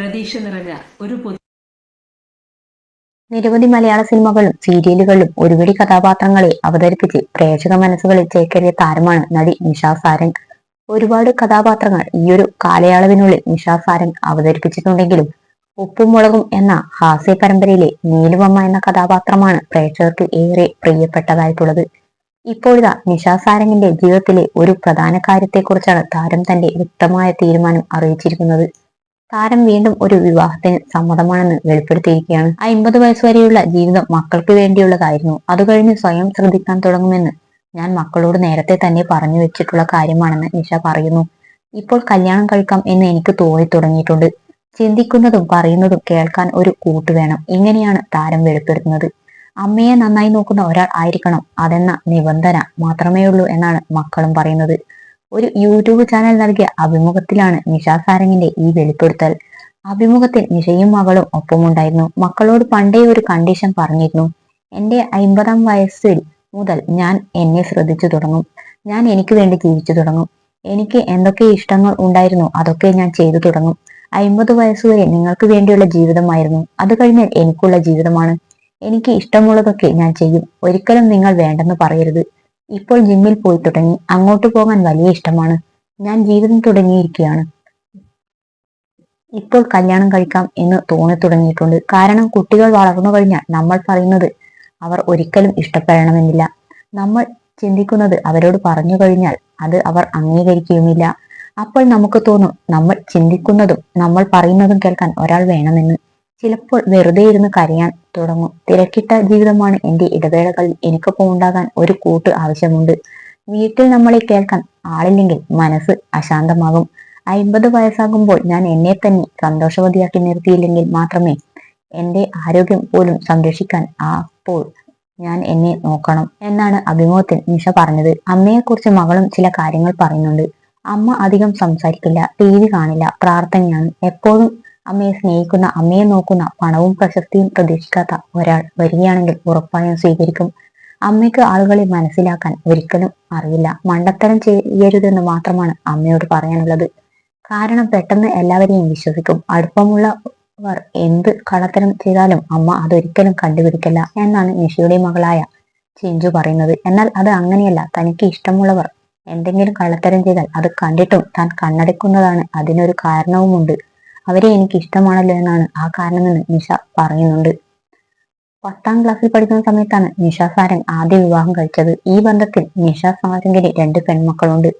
പ്രതീക്ഷ നിറഞ്ഞ ഒരു നിരവധി മലയാള സിനിമകളും സീരിയലുകളിലും ഒരുപിടി കഥാപാത്രങ്ങളെ അവതരിപ്പിച്ച് പ്രേക്ഷക മനസ്സുകളിൽ ചേക്കേറിയ താരമാണ് നടി നിഷാ സാരംഗ്. ഒരുപാട് കഥാപാത്രങ്ങൾ ഈയൊരു കാലയളവിനുള്ളിൽ നിഷാ സാരംഗ് അവതരിപ്പിച്ചിട്ടുണ്ടെങ്കിലും ഉപ്പും മുളകും എന്ന ഹാസ്യ പരമ്പരയിലെ നീലുവമ്മ എന്ന കഥാപാത്രമാണ് പ്രേക്ഷകർക്ക് ഏറെ പ്രിയപ്പെട്ടതായിട്ടുള്ളത്. ഇപ്പോഴിതാ നിഷാ സാരംഗിന്റെ ജീവിതത്തിലെ ഒരു പ്രധാന കാര്യത്തെക്കുറിച്ചാണ് താരം തന്റെ വ്യക്തമായ തീരുമാനം അറിയിച്ചിരിക്കുന്നത്. താരം വീണ്ടും ഒരു വിവാഹത്തിന് സമ്മതമാണെന്ന് വെളിപ്പെടുത്തിയിരിക്കുകയാണ്. അമ്പത് വയസ്സ് വരെയുള്ള ജീവിതം മക്കൾക്ക് വേണ്ടിയുള്ളതായിരുന്നു അത് കഴിഞ്ഞ് സ്വയം ശ്രദ്ധിക്കാൻ തുടങ്ങുമെന്ന് ഞാൻ മക്കളോട് നേരത്തെ തന്നെ പറഞ്ഞു വെച്ചിട്ടുള്ള കാര്യമാണെന്ന് നിഷ പറയുന്നു. ഇപ്പോൾ കല്യാണം കഴിക്കാം എന്ന് എനിക്ക് തോന്നി തുടങ്ങിയിട്ടുണ്ട്. ചിന്തിക്കുന്നതും പറയുന്നതും കേൾക്കാൻ ഒരു കൂട്ട് വേണം. ഇങ്ങനെയാണ് താരം വെളിപ്പെടുത്തുന്നത്. അമ്മയെ നന്നായി നോക്കുന്ന ഒരാൾ ആയിരിക്കണം അതെന്ന നിബന്ധന മാത്രമേ ഉള്ളൂ എന്നാണ് മക്കളും പറയുന്നത്. ഒരു യൂട്യൂബ് ചാനൽ നൽകിയ അഭിമുഖത്തിലാണ് നിഷ സാരംഗിന്റെ ഈ വെളിപ്പെടുത്തൽ. അഭിമുഖത്തിൽ നിഷയും മകളും ഒപ്പമുണ്ടായിരുന്നു. മക്കളോട് പണ്ടേ ഒരു കണ്ടീഷൻ പറഞ്ഞിരുന്നു. എന്റെ അമ്പതാം വയസ്സിൽ മുതൽ ഞാൻ എന്നെ ശ്രദ്ധിച്ചു തുടങ്ങും. ഞാൻ എനിക്ക് വേണ്ടി ജീവിച്ചു തുടങ്ങും. എനിക്ക് എന്തൊക്കെ ഇഷ്ടങ്ങൾ ഉണ്ടായിരുന്നു അതൊക്കെ ഞാൻ ചെയ്തു തുടങ്ങും. അമ്പത് വയസ്സുവരെ നിങ്ങൾക്ക് വേണ്ടിയുള്ള ജീവിതമായിരുന്നു. അത് കഴിഞ്ഞാൽ എനിക്കുള്ള ജീവിതമാണ്. എനിക്ക് ഇഷ്ടമുള്ളതൊക്കെ ഞാൻ ചെയ്യും. ഒരിക്കലും നിങ്ങൾ വേണ്ടെന്ന് പറയരുത്. ഇപ്പോൾ ജിമ്മിൽ പോയി തുടങ്ങി. അങ്ങോട്ട് പോകാൻ വലിയ ഇഷ്ടമാണ്. ഞാൻ ജീവിതം തുടങ്ങിയിരിക്കുകയാണ്. ഇപ്പോൾ കല്യാണം കഴിക്കാം എന്ന് തോന്നി തുടങ്ങിയിട്ടുണ്ട് കാരണം കുട്ടികൾ വളർന്നു കഴിഞ്ഞാൽ നമ്മൾ പറയുന്നത് അവർ ഒരിക്കലും ഇഷ്ടപ്പെടണമെന്നില്ല. നമ്മൾ ചിന്തിക്കുന്നത് അവരോട് പറഞ്ഞു കഴിഞ്ഞാൽ അത് അവർ അംഗീകരിക്കുകയുമില്ല. അപ്പോൾ നമുക്ക് തോന്നും നമ്മൾ ചിന്തിക്കുന്നതും നമ്മൾ പറയുന്നതും കേൾക്കാൻ ഒരാൾ വേണമെന്ന്. ചിലപ്പോൾ വെറുതെ ഇരുന്ന് കരയാൻ തുടങ്ങും. തിരക്കിട്ട ജീവിതമാണ് എന്റെ ഇടവേളകളിൽ എനിക്കൊപ്പം ഉണ്ടാകാൻ ഒരു കൂട്ട് ആവശ്യമുണ്ട്. വീട്ടിൽ നമ്മളെ കേൾക്കാൻ ആളില്ലെങ്കിൽ മനസ്സ് അശാന്തമാകും. അയിമ്പത് വയസ്സാകുമ്പോൾ ഞാൻ എന്നെ തന്നെ സന്തോഷവതിയാക്കി നിർത്തിയില്ലെങ്കിൽ മാത്രമേ എന്റെ ആരോഗ്യം പോലും സംരക്ഷിക്കാൻ അപ്പോൾ ഞാൻ എന്നെ നോക്കണം എന്നാണ് അഭിമുഖത്തിൽ നിഷ പറഞ്ഞത്. അമ്മയെക്കുറിച്ച് മകളും ചില കാര്യങ്ങൾ പറയുന്നുണ്ട്. അമ്മ അധികം സംസാരിക്കില്ല ടി വി കാണില്ല പ്രാർത്ഥനയാണ്. എപ്പോഴും അമ്മയെ സ്നേഹിക്കുന്ന അമ്മയെ നോക്കുന്ന പണവും പ്രശസ്തിയും പ്രതീക്ഷിക്കാത്ത ഒരാൾ വരികയാണെങ്കിൽ ഉറപ്പായും സ്വീകരിക്കും. അമ്മയ്ക്ക് ആളുകളെ മനസ്സിലാക്കാൻ ഒരിക്കലും അറിയില്ല. മണ്ടത്തരം ചെയ്യരുതെന്ന് മാത്രമാണ് അമ്മയോട് പറയാനുള്ളത്. കാരണം പെട്ടെന്ന് എല്ലാവരെയും വിശ്വസിക്കും. അടുപ്പമുള്ളവർ എന്ത് കള്ളത്തരം ചെയ്താലും അമ്മ അതൊരിക്കലും കണ്ടുപിടിക്കില്ല എന്നാണ് നിഷയുടെ മകളായ ചിഞ്ചു പറയുന്നത്. എന്നാൽ അത് അങ്ങനെയല്ല. തനിക്ക് ഇഷ്ടമുള്ളവർ എന്തെങ്കിലും കള്ളത്തരം ചെയ്താൽ അത് കണ്ടിട്ടും താൻ കണ്ണടക്കുന്നതാണ് അതിനൊരു കാരണവുമുണ്ട്. അവരെ എനിക്ക് ഇഷ്ടമാണല്ലോ എന്നാണ് ആ കാരണമെന്ന് നിഷ പറയുന്നുണ്ട്. പത്താം ക്ലാസ്സിൽ പഠിക്കുന്ന സമയത്താണ് നിഷ സാരംഗ് ആദ്യ വിവാഹം കഴിച്ചത്. ഈ ബന്ധത്തിൽ നിഷ സാരംഗിന് രണ്ട് പെൺമക്കളുണ്ട്.